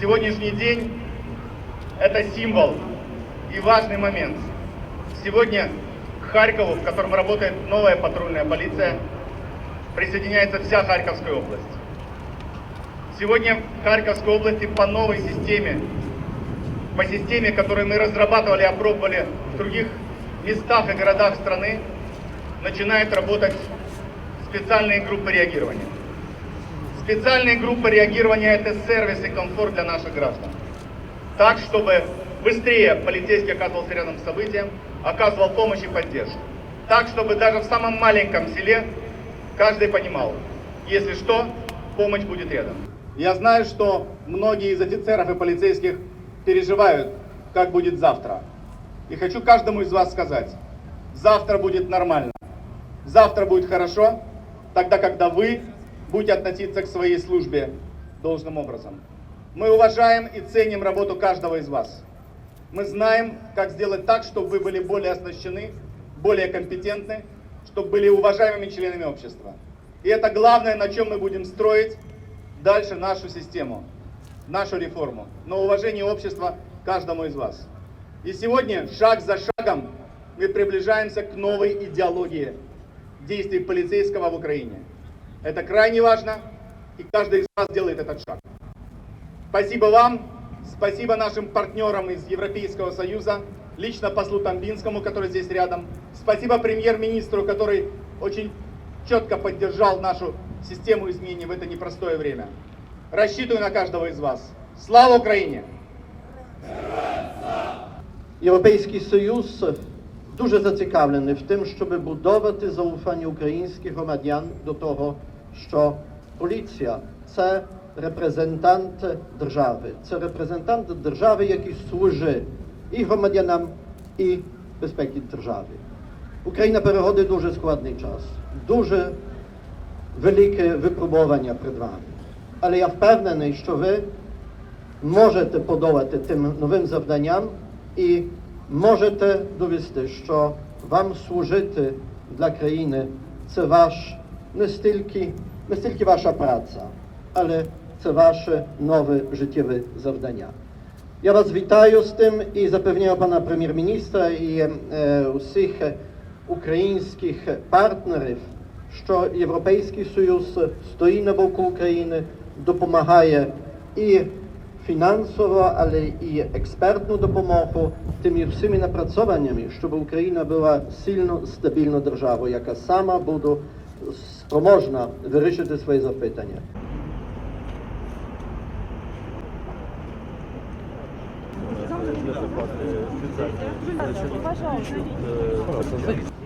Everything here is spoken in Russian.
Сегодняшний день – это символ и важный момент. Сегодня к Харькову, в котором работает новая патрульная полиция, присоединяется вся Харьковская область. Сегодня в Харьковской области по новой системе, по системе, которую мы разрабатывали и опробовали в других местах и городах страны, начинают работать специальные группы реагирования. Специальные группы реагирования – это сервис и комфорт для наших граждан. Так, чтобы быстрее полицейский оказывался рядом с событием, оказывал помощь и поддержку. Так, чтобы даже в самом маленьком селе каждый понимал, если что, помощь будет рядом. Я знаю, что многие из офицеров и полицейских переживают, как будет завтра. И хочу каждому из вас сказать, завтра будет нормально. Завтра будет хорошо, тогда, когда вы будете относиться к своей службе должным образом. Мы уважаем и ценим работу каждого из вас. Мы знаем, как сделать так, чтобы вы были более оснащены, более компетентны, чтобы были уважаемыми членами общества. И это главное, на чем мы будем строить дальше нашу систему, нашу реформу, на уважение общества каждому из вас. И сегодня, шаг за шагом, мы приближаемся к новой идеологии действий полицейского в Украине. Это крайне важно, и каждый из вас делает этот шаг. Спасибо вам, спасибо нашим партнерам из Европейского Союза, лично послу Тамбинскому, который здесь рядом. Спасибо премьер-министру, который очень четко поддержал нашу систему изменений в это непростое время. Рассчитываю на каждого из вас. Слава Украине! Європейський Союз дуже зацікавлений в тим, щоб будувати заufання українських громадян до того, що поліція це репрезентант держави. Це репрезентант держави, який служить і громадянам, і безпеці держави. Україна переходить дуже складний час, дуже велике випробування перед вами. Але я впевнений, що ви можете подолати тим новим завданням і можете довести, що вам служити для країни це ваш не стільки, не стільки ваша праця, але це ваше нове життєве завдання. Я вас вітаю з тим і запевняю пана прем'єр-міністра і е, усіх українських партнерів, що Європейський Союз стоїть на боку України, допомагає і finansową, ale i ekspertną допомогу, tymi wszystkimi napracowaniami, żeby Ukraina była silną, stabilną державą, jaka sama będzie спроможна вирішити свої запитання. Пожалуйста.